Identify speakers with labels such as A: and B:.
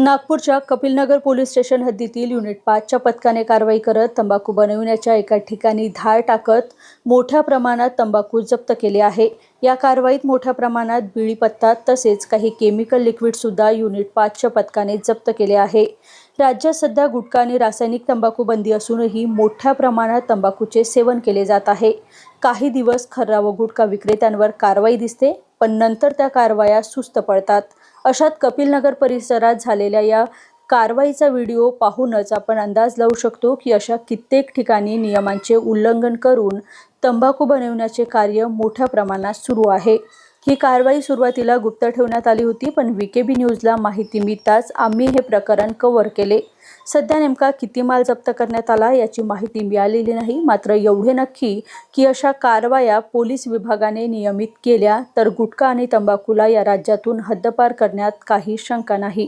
A: नागपूरच्या Kapilnagar police station हद्दीतील unit पाचच्या पथकाने कारवाई करत तंबाखू बनविण्याच्या एका ठिकाणी धाळ टाकत मोठ्या प्रमाणात तंबाखू जप्त केले आहे. या कारवाईत मोठ्या प्रमाणात बिळी पत्ता तसेच काही केमिकल लिक्विडसुद्धा युनिट पाचच्या पथकाने जप्त केले आहे. राज्यात सध्या गुटखा आणि रासायनिक तंबाखू बंदी असूनही मोठ्या प्रमाणात तंबाखूचे सेवन केले जात आहे. काही दिवस खर्रा व गुटखा विक्रेत्यांवर कारवाई दिसते पण नंतर त्या कारवाया सुस्त पडतात. अशात कपिलनगर परिसरात झालेल्या या कारवाईचा व्हिडिओ पाहूनच आपण अंदाज लावू शकतो की अशा कित्येक ठिकाणी नियमांचे उल्लंघन करून तंबाखू बनवण्याचे कार्य मोठ्या प्रमाणात सुरू आहे. ही कारवाई सुरुवातीला गुप्त ठेवण्यात आली होती पण बी न्यूजला माहिती मिळताच आम्ही हे प्रकरण कव्हर केले. सध्या नेमका किती माल जप्त करण्यात आला याची माहिती मिळालेली नाही मात्र एवढे नक्की की अशा कारवाया पोलीस विभागाने नियमित केल्या तर गुटखा आणि तंबाखूला या राज्यातून हद्दपार करण्यात काही शंका नाही.